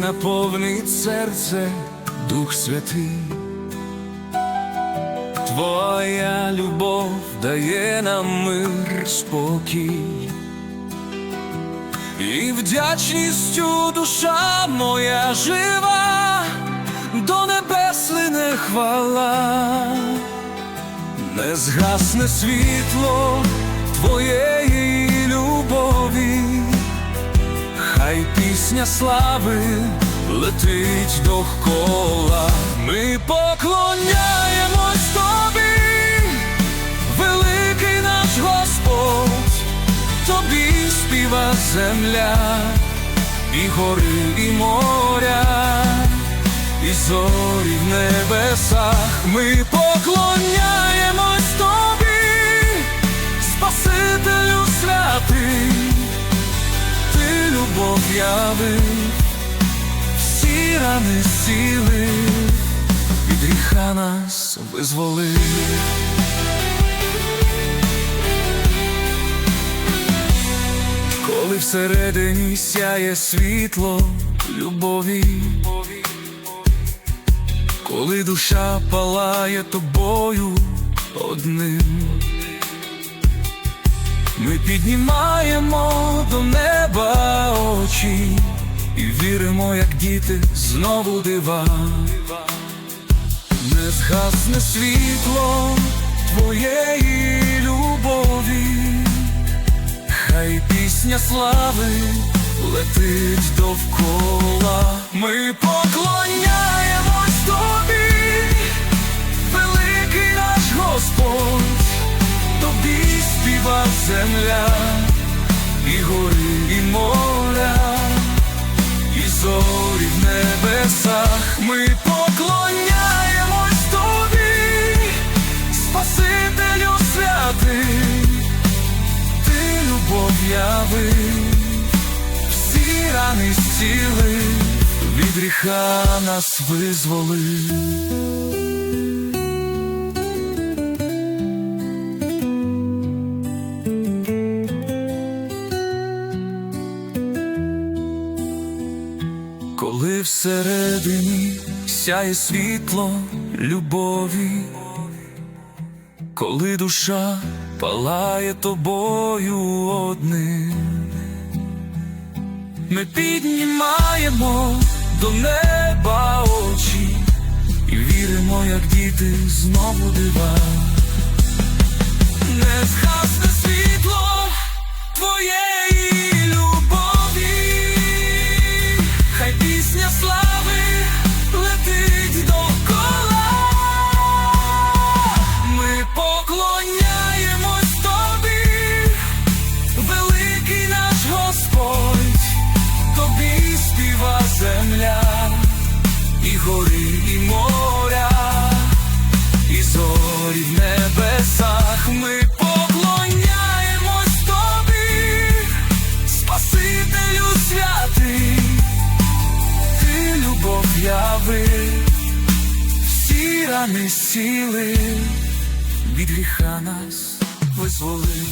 наповнить серце Дух Святий. Твоя любов дає нам мир, спокій. І вдячністю душа моя жива, до небес лине хвала, не згасне світло твоєї пісня слави летить довкола. Ми поклоняємось тобі, великий наш Господь тобі співа земля, і гори, і моря, і зорі в небесах. Ми поклоняємось явив, всі рани сіли, від гріха нас визволив. Коли всередині сяє світло любові, коли душа палає тобою одним, ми піднімаємо до неба очі і віримо, як діти, знову дива, не згасне світло твоєї любові. Хай пісня слави летить довкола. Ми співа земля, і гори, і моря, і зорі в небесах. Ми поклоняємось тобі, Спасителю святий ти любов явив, всі рани зціли, від гріха нас визволив. Коли всередині сяє світло любові, коли душа палає тобою одним, ми піднімаємо до неба очі і віримо, як діти знову дива. Гори, і моря, і зорі в небесах. Ми поклоняємось тобі, Спасителю святий, ти любов явив, всі рани сіли від гріха нас визволив.